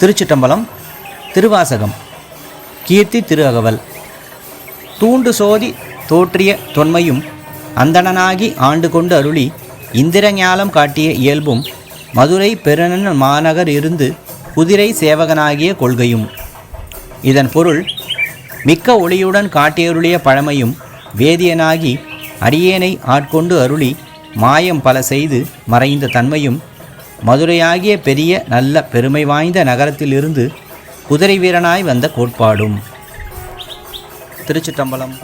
திருச்சிட்டம்பலம் திருவாசகம் கீர்த்தி திரு அகவல் தூண்டு சோதி தோற்றிய தொன்மையும் அந்தணனாகி ஆண்டு கொண்டு அருளி இந்திரஞாலம் காட்டிய இயல்பும் மதுரை பெருநன் மாநகர் இருந்து குதிரை சேவகனாகிய கொள்கையும். இதன் பொருள் மிக்க ஒளியுடன் காட்டியருளிய பழமையும் வேதியனாகி அரியேனை ஆட்கொண்டு அருளி மாயம் பல செய்து மறைந்த தன்மையும் மதுரையாகிய பெரிய நல்ல பெருமை வாய்ந்த நகரத்திலிருந்து குதிரை வீரனாய் வந்த கோட்பாடும். திருச்சிட்டம்பலம்